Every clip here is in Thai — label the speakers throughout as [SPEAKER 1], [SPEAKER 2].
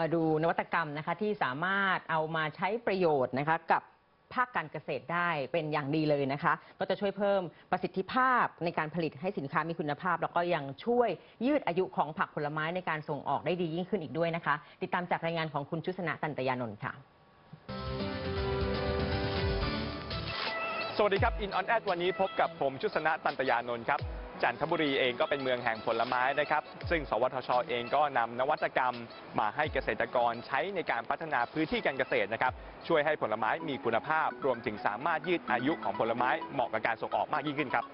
[SPEAKER 1] มาดูนวัตกรรมนะคะที่สามารถเอามาใช้ประโยชน์นะคะกับภาคการเกษตรได้เป็นอย่างดีเลยนะคะ ก็จะช่วยเพิ่มประสิทธิภาพในการผลิตให้สินค้ามีคุณภาพ แล้วก็ยังช่วยยืดอายุของผักผลไม้ในการส่งออกได้ดียิ่งขึ้นอีกด้วยนะคะ ติดตามจากรายงานของคุณชุสนะตันตยานนท์ค่ะ
[SPEAKER 2] สวัสดีครับ In On Ad วันนี้พบกับผมชุสนะตันตยานนท์ครับ จันทบุรีเองก็เป็นเมืองแห่งผลไม้นะครับ ซึ่งสวทชเองก็นำนวัตกรรมมาให้เกษตรกรใช้ในการพัฒนาพื้นที่การเกษตรนะครับ ช่วยให้ผลไม้มีคุณภาพ รวมถึงสามารถยืดอายุของผลไม้เหมาะกับการส่งออกมากยิ่งขึ้นครับ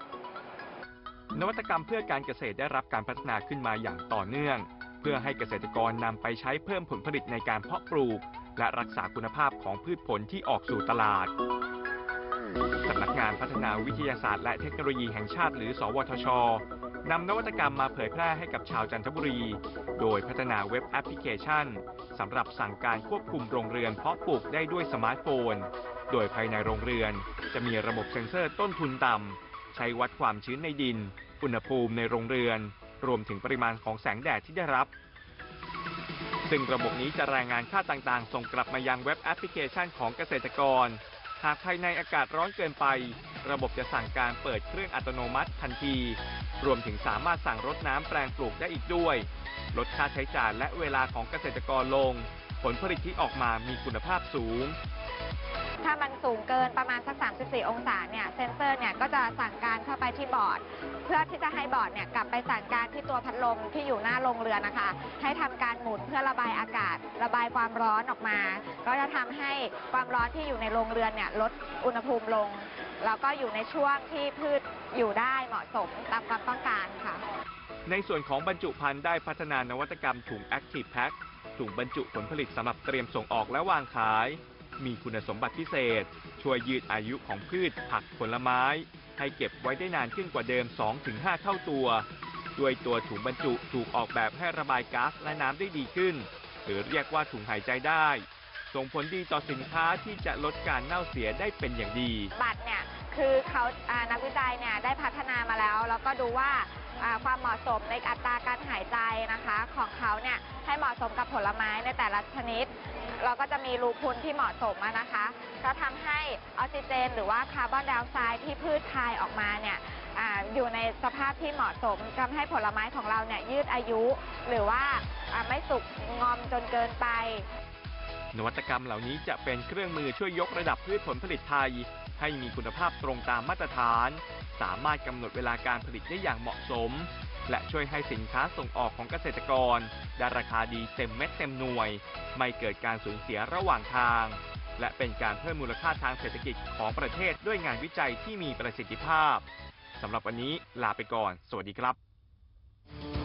[SPEAKER 2] นวัตกรรมเพื่อการเกษตรได้รับการพัฒนาขึ้นมาอย่างต่อเนื่อง เพื่อให้เกษตรกรนำไปใช้เพิ่มผลผลิตในการเพาะปลูก และรักษาคุณภาพของพืชผลที่ออกสู่ตลาด สำนักงานพัฒนาวิทยาศาสตร์และเทคโนโลยีแห่งชาติหรือ สวทช นำนวัตกรรมมาเผยแพร่ให้กับชาวจันทบุรี โดยพัฒนาเว็บแอปพลิเคชันสำหรับสั่งการควบคุมโรงเรือนเพาะปลูกได้ด้วยสมาร์ทโฟน โดยภายในโรงเรือน จะมีระบบเซ็นเซอร์ต้นทุนต่ำ ใช้วัดความชื้นในดิน อุณหภูมิในโรงเรือน รวมถึงปริมาณของแสงแดดที่ได้รับซึ่งระบบนี้จะรายงานค่าต่างๆ ส่งกลับมายังเว็บแอปพลิเคชันของเกษตรกร หากภายในอากาศร้อนเกินไป ระบบจะสั่งการเปิดเครื่องอัตโนมัติทันที รวมถึงสามารถสั่งรดน้ำแปลงปลูกได้อีกด้วย ลดค่าใช้จ่ายและเวลาของเกษตรกรลง ผลผลิตที่ออกมามีคุณภาพสูง
[SPEAKER 3] ถ้ามันสูงเกินประมาณสัก 34 องศาเนี่ยเซนเซอร์เนี่ยก็จะสั่งการเข้าไปที่บอร์ด เพื่อที่จะให้บอร์ดเนี่ยกลับไปสั่งการที่ตัวพัดลมที่อยู่หน้าโรงเรือนนะคะ ให้ทำการหมุนเพื่อระบายอากาศ ระบายความร้อนออกมา ก็จะทำให้ความร้อนที่อยู่ในโรงเรือนเนี่ยลดอุณหภูมิลง แล้วก็อยู่ในช่วงที่พืชอยู่ได้เหมาะสมตามความต้องการค่ะ
[SPEAKER 2] ในส่วนของบรรจุภัณฑ์ได้พัฒนานวัตกรรมถุง Active Pack ถุงบรรจุผลผลิตสำหรับเตรียมส่งออกและวางขาย มีคุณสมบัติพิเศษ ช่วยยืดอายุของพืชผักผลไม้ ให้เก็บไว้ได้นานขึ้นกว่าเดิม 2-5 เท่าตัว ด้วยตัวถุงบรรจุถูกออกแบบให้ระบายก๊าซและน้ำได้ดีขึ้น หรือเรียกว่าถุงหายใจได้ ส่งผลดีต่อสินค้าที่จะลดการเน่าเสียได้เป็นอย่างดี
[SPEAKER 3] บัตรเนี่ยคือเขาอ่านักวิจัยเนี่ยได้พัฒนามาแล้ว แล้วก็ดูว่าอ่า ความเหมาะสมในอัตราการหายใจนะคะ ของเขาเนี่ยให้เหมาะสมกับผลไม้ในแต่ละชนิด เราก็จะมีรูพุนที่เหมาะสมนะคะ ก็ทำให้ออกซิเจน หรือว่าคาร์บอนไดออกไซด์ที่พืชคายออกมาเนี่ยออยู่ในสภาพที่เหมาะสมทำให้ผลไม้ของเราเนี่ยยืดอายุ หรือว่าไม่สุกงอมจนเกินไป
[SPEAKER 2] นวัตกรรมเหล่านี้จะเป็นเครื่องมือช่วยยกระดับพืชผลผลิตไทย ให้มีคุณภาพตรงตามมาตรฐาน สามารถกำหนดเวลาการผลิตได้อย่างเหมาะสม และช่วยให้สินค้าส่งออกของเกษตรกร ได้ราคาดีเต็มเม็ดเต็มหน่วย ไม่เกิดการสูญเสียระหว่างทาง และเป็นการเพิ่มมูลค่าทางเศรษฐกิจของประเทศด้วยงานวิจัยที่มีประสิทธิภาพสำหรับวันนี้ลาไปก่อน สวัสดีครับ